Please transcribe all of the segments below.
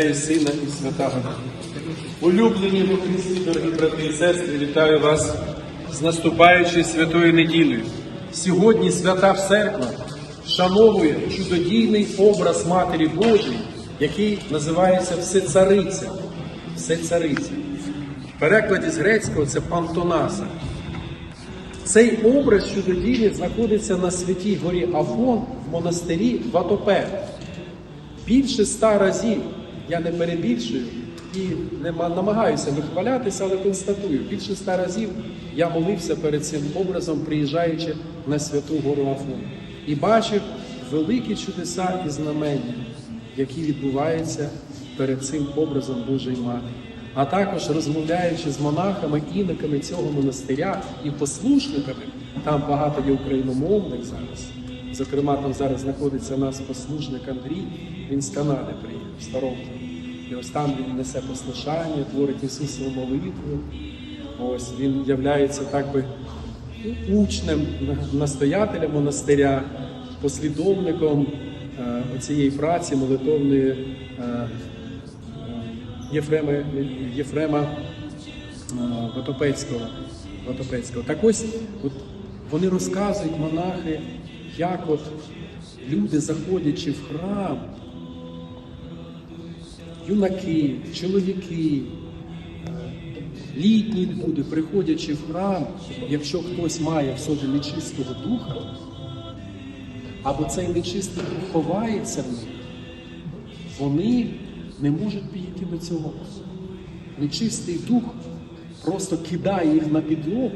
і Сина і Святого. Улюблені в Христі, дорогі брати і сестри, вітаю вас з наступаючою святою неділею. Сьогодні свята церква вшановує чудодійний образ Матері Божої, який називається Всецариця. Всецариця. В перекладі з грецького це Пантонаса. Цей образ чудодійний знаходиться на святій горі Афон в монастирі Ватопе. Більше ста разів я не перебільшую і не ма- намагаюся вихвалятися, але констатую, більше ста разів я молився перед цим образом, приїжджаючи на святу гору Афон. І бачив великі чудеса і знамення, які відбуваються перед цим образом Божої Матері. А також розмовляючи з монахами, іноками цього монастиря і послушниками, там багато є україномовних зараз. Зокрема, там зараз знаходиться наш послушник Андрій, він з Канади приїхав, з Торонто. І ось там він несе послушання, творить Ісусову молитву. Ось він являється так би учнем, на- настоятелем монастиря, послідовником е, цієї праці молитовної е, е, Єфрема, Єфрема. Ватопецького. Так ось от, вони розказують монахи, як от люди, заходячи в храм, юнаки, чоловіки, літні люди, приходячи в храм, якщо хтось має в собі нечистого духа, або цей нечистий дух ховається в них, вони не можуть підійти до цього. Нечистий дух просто кидає їх на підлогу,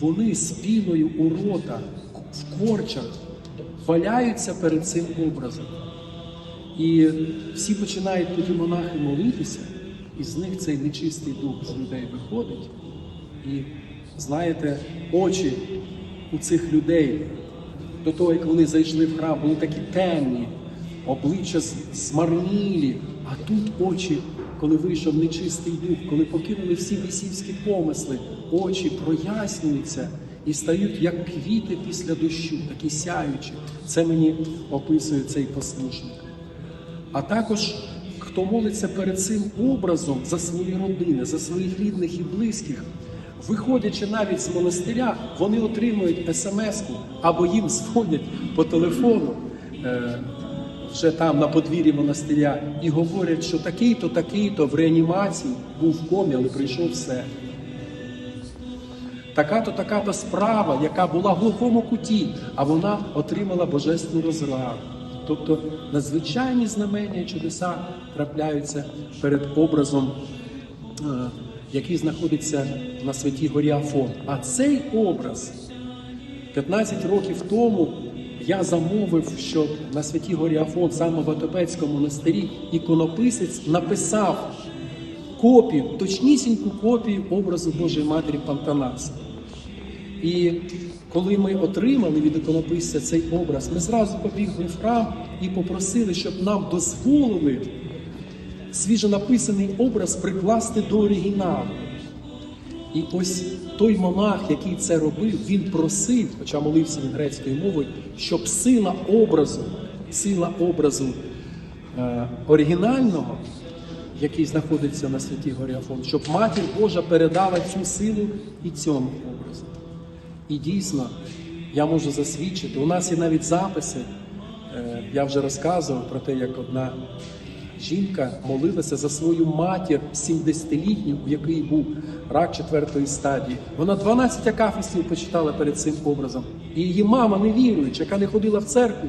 вони спіною у рота, в корчах валяються перед цим образом. І всі починають тоді монахи молитися, і з них цей нечистий дух з людей виходить. І знаєте, очі у цих людей до того, як вони зайшли в храм, були такі темні, обличчя змарнілі, а тут очі, коли вийшов нечистий дух, коли покинули всі бісівські помисли, очі прояснюються і стають як квіти після дощу, такі сяючі. Це мені описує цей послушник. А також хто молиться перед цим образом за свої родини, за своїх рідних і близьких, виходячи навіть з монастиря, вони отримують смс-ку або їм дзвонять по телефону е, вже там на подвір'ї монастиря і говорять, що такий-то, такий-то в реанімації був в комі, але прийшов все. Така-то, така-то справа, яка була в глухому куті, а вона отримала божественну розраду. Тобто надзвичайні знамення і чудеса трапляються перед образом, е, який знаходиться на святій горі Афон. А цей образ 15 років тому я замовив, щоб на святій горі Афон, саме в Атопецькому монастирі, іконописець написав копію, точнісіньку копію образу Божої Матері Пантанаса. І коли ми отримали від іконописця цей образ, ми зразу побігли в храм і попросили, щоб нам дозволили свіжонаписаний образ прикласти до оригіналу. І ось той монах, який це робив, він просив, хоча молився він грецькою мовою, щоб сила образу, сила образу е, оригінального, який знаходиться на святій горі Афон, щоб матір Божа передала цю силу і цьому образу. І дійсно, я можу засвідчити, у нас є навіть записи. е, Я вже розказував про те, як одна жінка молилася за свою матір 70-літню, у якої був рак четвертої стадії. Вона 12 акафістів почитала перед цим образом. І її мама, не віруючи, яка не ходила в церкву,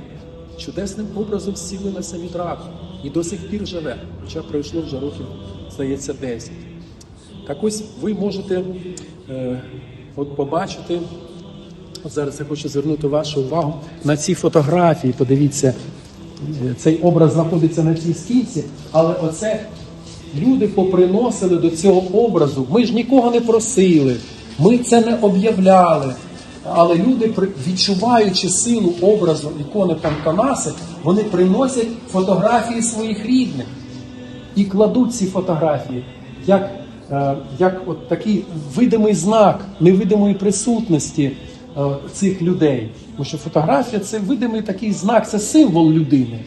чудесним образом зцілилася від раку і до сих пір живе, хоча пройшло вже років, здається, 10. Так ось ви можете е, от побачити. От зараз я хочу звернути вашу увагу на ці фотографії. Подивіться, е, цей образ знаходиться на цій стільці, але оце люди поприносили до цього образу. Ми ж нікого не просили, ми це не об'являли. Але люди, відчуваючи силу образу ікони Пантанаси, вони приносять фотографії своїх рідних і кладуть ці фотографії як, е, як от такий видимий знак невидимої присутності е, цих людей. Тому що фотографія це видимий такий знак, це символ людини.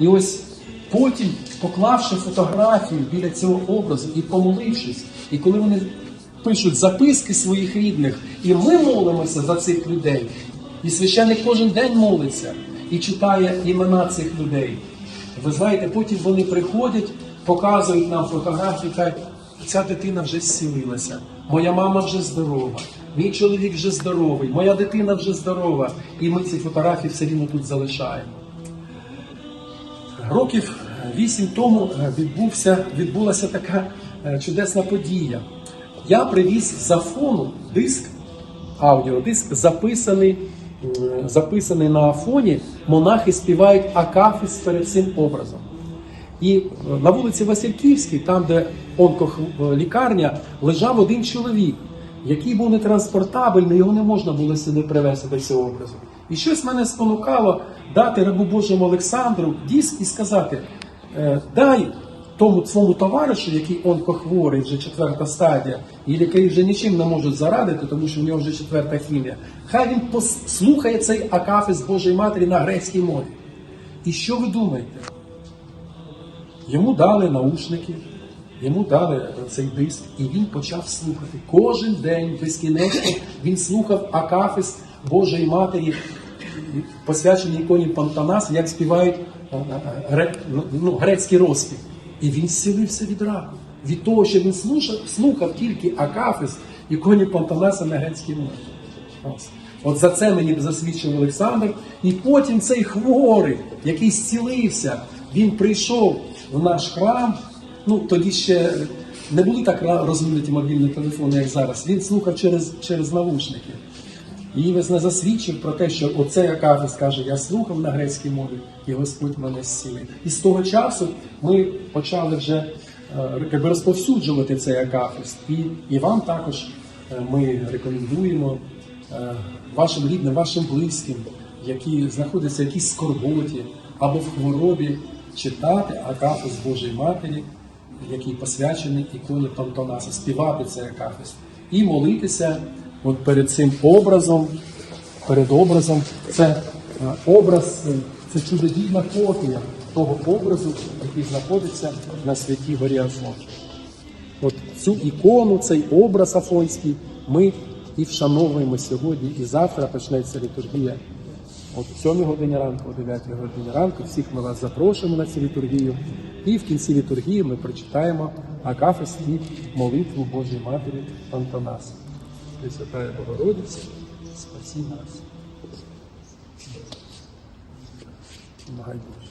І ось потім поклавши фотографію біля цього образу і помолившись, і коли вони пишуть записки своїх рідних, і ми молимося за цих людей, і священник кожен день молиться і читає імена цих людей. Ви знаєте, потім вони приходять, показують нам фотографії, кажуть, ця дитина вже зцілилася, моя мама вже здорова, мій чоловік вже здоровий, моя дитина вже здорова. І ми ці фотографії все рівно тут залишаємо. Років вісім тому відбувся, відбулася така е, чудесна подія. Я привіз з Афону диск, аудіодиск, записаний, записаний на Афоні. Монахи співають акафіс перед цим образом. І е, на вулиці Васильківській, там, де онколікарня, лежав один чоловік, який був нетранспортабельний, його не можна було сюди привезти до цього образу. І щось мене спонукало дати рабу Божому Олександру диск і сказати: е, дай тому своєму товаришу, який онкохворий, вже четверта стадія, і лікарі вже нічим не можуть зарадити, тому що в нього вже четверта хімія. Хай він послухає цей акафіс Божої Матері на грецькій мові. І що ви думаєте? Йому дали наушники, йому дали цей диск, і він почав слухати. Кожен день безкінечно він слухав Акафіс Божої Матері, посвячений іконі Пантанас, як співають е, е, ну, грецький розпів. І він зцілився від раку. Від того, що він слухав, слухав тільки Акафіс іконі Пантанаса на грецькій мові. От за це мені засвідчив Олександр. І потім цей хворий, який зцілився, він прийшов в наш храм. Ну тоді ще не були так розвинуті мобільні телефони, як зараз. Він слухав через, через навушники. І ось не засвідчив про те, що оце Акафіс каже, я слухав на грецькій мові, і Господь мене зцілив. І з того часу ми почали вже е, якби розповсюджувати цей Акафіс. І, і вам також е, ми рекомендуємо е, вашим рідним, вашим близьким, які знаходяться в якійсь скорботі або в хворобі, читати Акафіс Божої Матері, який посвячений іконі Пантонаса, співати цей Акафіс і молитися от перед цим образом, перед образом. Це е, образ, е, це чудодійна копія того образу, який знаходиться на святій горі Афон. От цю ікону, цей образ Афонський ми і вшановуємо сьогодні, і завтра почнеться літургія. От в 7 годині ранку, о 9 годині ранку, всіх ми вас запрошуємо на цю літургію. І в кінці літургії ми прочитаємо Акафис і молитву Божої Матері Антонаса. Пресвятая Богородица, спаси нас. Помагай Боже.